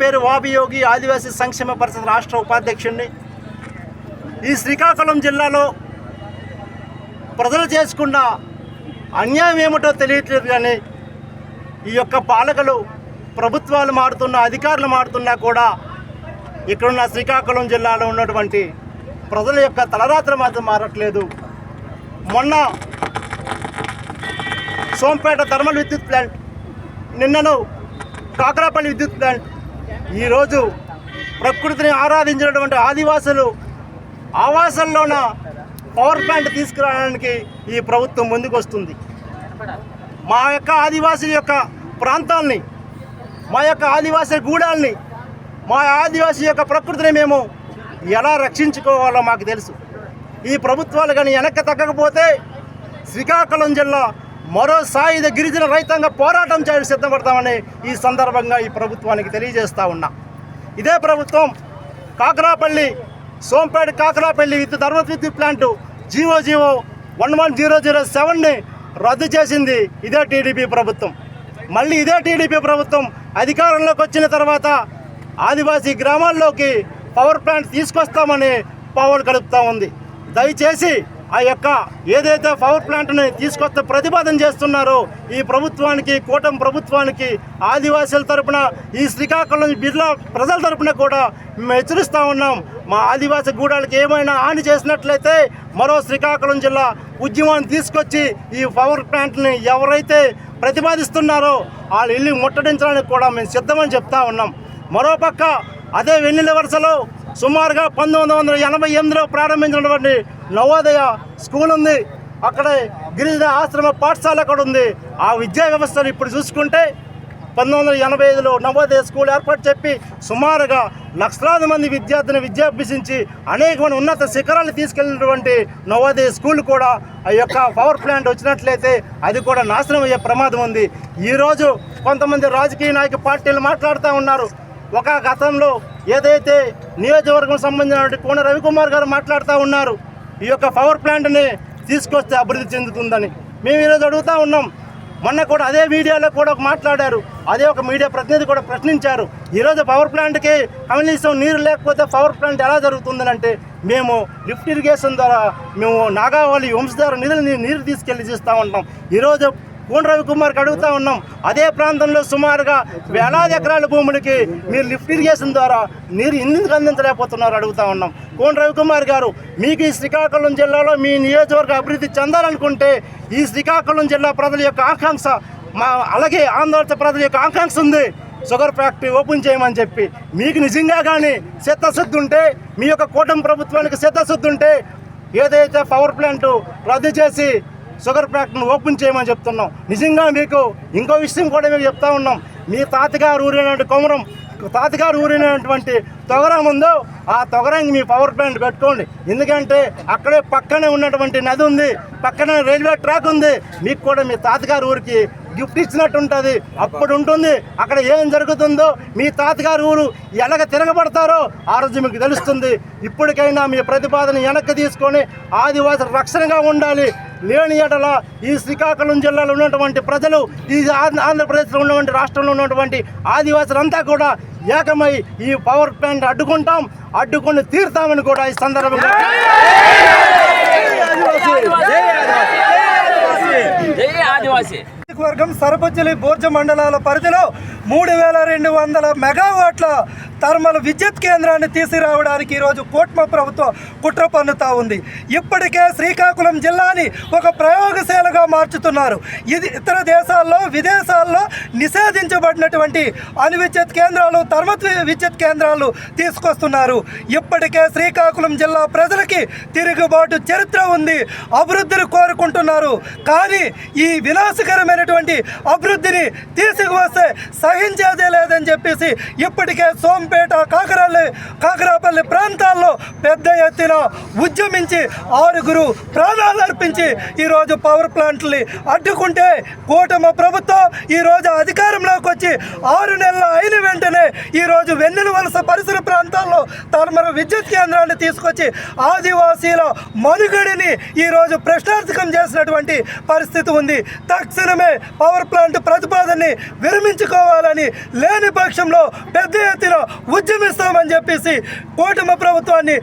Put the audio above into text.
పేరు వాబియోగి ఆదివాసీ సంక్షేమ పరిషత్ రాష్ట్ర ఉపాధ్యక్షుడిని ఈ శ్రీకాకుళం జిల్లాలో ప్రజలు చేసుకున్న అన్యాయం ఏమిటో తెలియట్లేదు కానీ ఈ యొక్క పాలకులు ప్రభుత్వాలు మారుతున్న అధికారులు మారుతున్నా కూడా ఇక్కడున్న శ్రీకాకుళం జిల్లాలో ఉన్నటువంటి ప్రజల యొక్క తలరాత్రి మాత్రం మారట్లేదు. మొన్న సోంపేట థర్మల్ విద్యుత్ ప్లాంట్ నిన్నను కాకరాపల్లి విద్యుత్ ప్లాంట్ ఈరోజు ప్రకృతిని ఆరాధించినటువంటి ఆదివాసులు ఆవాసంలోన పవర్ ప్లాంట్ తీసుకురావడానికి ఈ ప్రభుత్వం ముందుకు వస్తుంది మా యొక్క ఆదివాసుల యొక్క ప్రాంతాల్ని మా యొక్క ఆదివాసీ గూడాల్ని మా ఆదివాసీ యొక్క ప్రకృతిని మేము ఎలా రక్షించుకోవాలో మాకు తెలుసు. ఈ ప్రభుత్వాలు కానీ వెనక్కి తగ్గకపోతే శ్రీకాకుళం జిల్లా మరో సాయుధ గిరిజన రైతాంగ పోరాటం చేయడం సిద్ధపడతామని ఈ సందర్భంగా ఈ ప్రభుత్వానికి తెలియజేస్తా ఉన్నా. ఇదే ప్రభుత్వం కాకరాపల్లి సోంపేట కాకరాపల్లి విద్యుత్ ధర్మ విద్యుత్ plant GO GO one one zero zero సెవెన్ని రద్దు చేసింది ఇదే టీడీపీ ప్రభుత్వం. మళ్ళీ ఇదే టీడీపీ ప్రభుత్వం అధికారంలోకి వచ్చిన తర్వాత ఆదివాసీ గ్రామాల్లోకి పవర్ ప్లాంట్ తీసుకొస్తామని పావులు కలుపుతా ఉంది. దయచేసి ఆ యొక్క ఏదైతే పవర్ ప్లాంట్ని తీసుకొస్తే ప్రతిపాదన చేస్తున్నారో ఈ ప్రభుత్వానికి కూటమి ప్రభుత్వానికి ఆదివాసీల తరపున ఈ శ్రీకాకుళం బిర్లా ప్రజల తరపున కూడా మేము హెచ్చరిస్తూ ఉన్నాం. మా ఆదివాసీ గూడాలకి ఏమైనా హాని చేసినట్లయితే మరో శ్రీకాకుళం జిల్లా ఉద్యమాన్ని తీసుకొచ్చి ఈ పవర్ ప్లాంట్ని ఎవరైతే ప్రతిపాదిస్తున్నారో వాళ్ళ ఇల్లు ముట్టడించడానికి కూడా మేము సిద్ధమని చెప్తా ఉన్నాం. మరోపక్క అదే వెన్నెల వరుసలో సుమారుగా పంతొమ్మిది వందల ఎనభై ఎనిమిదిలో ప్రారంభించినటువంటి నవోదయ స్కూల్ ఉంది. అక్కడే గిరిజన ఆశ్రమ పాఠశాల అక్కడ ఉంది. ఆ విద్యా వ్యవస్థను ఇప్పుడు చూసుకుంటే పంతొమ్మిది వందల ఎనభై ఐదులో నవోదయ స్కూల్ ఏర్పాటు చెప్పి సుమారుగా లక్షలాది మంది విద్యార్థిని విద్యాభ్యసించి అనేకమైన ఉన్నత శిఖరాలు తీసుకెళ్ళినటువంటి నవోదయ స్కూల్ కూడా ఆ యొక్క పవర్ ప్లాంట్ వచ్చినట్లయితే అది కూడా నాశనం అయ్యే ప్రమాదం ఉంది. ఈరోజు కొంతమంది రాజకీయ నాయక పార్టీలు మాట్లాడుతూ ఉన్నారు. ఒక గతంలో ఏదైతే నియోజకవర్గం సంబంధించిన కోన రవికుమార్ గారు మాట్లాడుతూ ఉన్నారు ఈ యొక్క పవర్ ప్లాంట్ని తీసుకొస్తే అభివృద్ధి చెందుతుందని. మేము ఈరోజు అడుగుతా ఉన్నాం. మొన్న కూడా అదే మీడియాలో కూడా మాట్లాడారు. అదే ఒక మీడియా ప్రతినిధి కూడా ప్రశ్నించారు. ఈరోజు పవర్ ప్లాంట్కి కనీసం నీరు లేకపోతే పవర్ ప్లాంట్ ఎలా జరుగుతుందని అంటే మేము లిఫ్ట్ ఇరిగేషన్ ద్వారా మేము నాగావళి వంశధార నిధులు నీరు తీసుకెళ్ళి చేస్తూ ఉంటాం. ఈరోజు కోన రవికుమార్కి అడుగుతా ఉన్నాం. అదే ప్రాంతంలో సుమారుగా వేలాది ఎకరాల భూములకి మీరు లిఫ్ట్ ఇరిగేషన్ ద్వారా నీరు ఎందుకు అందించలేకపోతున్నారు అడుగుతా ఉన్నాం. కోన రవికుమార్ గారు మీకు ఈ శ్రీకాకుళం జిల్లాలో మీ నియోజకవర్గ అభివృద్ధి చెందాలనుకుంటే ఈ శ్రీకాకుళం జిల్లా ప్రజల యొక్క ఆకాంక్ష మా అలాగే ఆంధ్రప్రదేశ్ ప్రజల యొక్క ఆకాంక్ష ఉంది. షుగర్ ఫ్యాక్టరీ ఓపెన్ చేయమని చెప్పి మీకు నిజంగా కానీ సిద్ధశుద్ధి ఉంటే మీ యొక్క కూటమి ప్రభుత్వానికి సిద్ధశుద్ధి ఉంటే ఏదైతే పవర్ ప్లాంట్ రద్దు చేసి షుగర్ ఫ్యాక్టరీని ఓపెన్ చేయమని చెప్తున్నాం. నిజంగా మీకు ఇంకో విషయం కూడా మేము చెప్తా ఉన్నాం. మీ తాతగారు ఊరినటువంటి కొమరం తాతగారు ఊరినటువంటి తొగరం ఉందో ఆ తొగరానికి మీ పవర్ ప్లాంట్ పెట్టుకోండి. ఎందుకంటే అక్కడే పక్కనే ఉన్నటువంటి నది ఉంది పక్కనే రైల్వే ట్రాక్ ఉంది. మీకు కూడా మీ తాతగారు ఊరికి గిఫ్ట్ ఇచ్చినట్టు ఉంటుంది. అప్పుడు ఉంటుంది. అక్కడ ఏం జరుగుతుందో మీ తాతగారు ఊరు ఎలాగ తిరగబడతారో ఆ రోజు మీకు తెలుస్తుంది. ఇప్పటికైనా మీ ప్రతిపాదన వెనక్కి తీసుకొని ఆదివాసుల రక్షణగా ఉండాలి. లేని ఎడల ఈ శ్రీకాకుళం జిల్లాలో ఉన్నటువంటి ప్రజలు ఈ ఆంధ్ర- ఆంధ్రప్రదేశ్లో ఉన్నటువంటి రాష్ట్రంలో ఉన్నటువంటి ఆదివాసులంతా కూడా ఏకమై ఈ పవర్ ప్లాంట్ అడ్డుకుంటాం అడ్డుకొని తీరుతామని కూడా ఈ సందర్భంగా వర్గం సరపంచులి బోర్జ మండలాల పరిధిలో మూడు వేల రెండు వందల మెగావాట్ల థర్మల్ విద్యుత్ కేంద్రాన్ని తీసుకురావడానికి ఈరోజు కూట్మ ప్రభుత్వం కుట్ర పన్నుతా ఉంది. ఇప్పటికే శ్రీకాకుళం జిల్లాని ఒక ప్రయోగశాలగా మార్చుతున్నారు. ఇది ఇతర దేశాల్లో విదేశాల్లో నిషేధించబడినటువంటి అణు విద్యుత్ కేంద్రాలు థర్మల్ విద్యుత్ కేంద్రాలు తీసుకొస్తున్నారు. ఇప్పటికే శ్రీకాకుళం జిల్లా ప్రజలకి తిరుగుబాటు చరిత్ర ఉంది. అభివృద్ధిని కోరుకుంటున్నారు. కానీ ఈ వినాశకరమైనటువంటి అభివృద్ధిని తీసుకువస్తే సహించేదే లేదని చెప్పేసి ఇప్పటికే సోంపేట కాకరాపల్లి కాకరాపల్లి ప్రాంతాల్లో పెద్ద ఎత్తున ఉద్యమించి ఆరుగురు ప్రాణాలు అర్పించి ఈరోజు పవర్ ప్లాంట్ని అడ్డుకుంటే కూటమి ప్రభుత్వం ఈరోజు అధికారంలోకి వచ్చి ఆరు నెలలు అయిన వెంటనే ఈరోజు వెన్నెల వలస పరిసర ప్రాంతాల్లో తరమర విద్యుత్ కేంద్రాన్ని తీసుకొచ్చి ఆదివాసీల మనుగడిని ఈరోజు ప్రశ్నార్థకం చేసినటువంటి పరిస్థితి ఉంది. తక్షణమే పవర్ ప్లాంట్ ప్రతిపాదనని విరమించుకోవాలి. చేయాలని లేని పక్షంలో పెద్ద ఎత్తున ఉద్యమిస్తామని చెప్పేసి కూటమి ప్రభుత్వాన్ని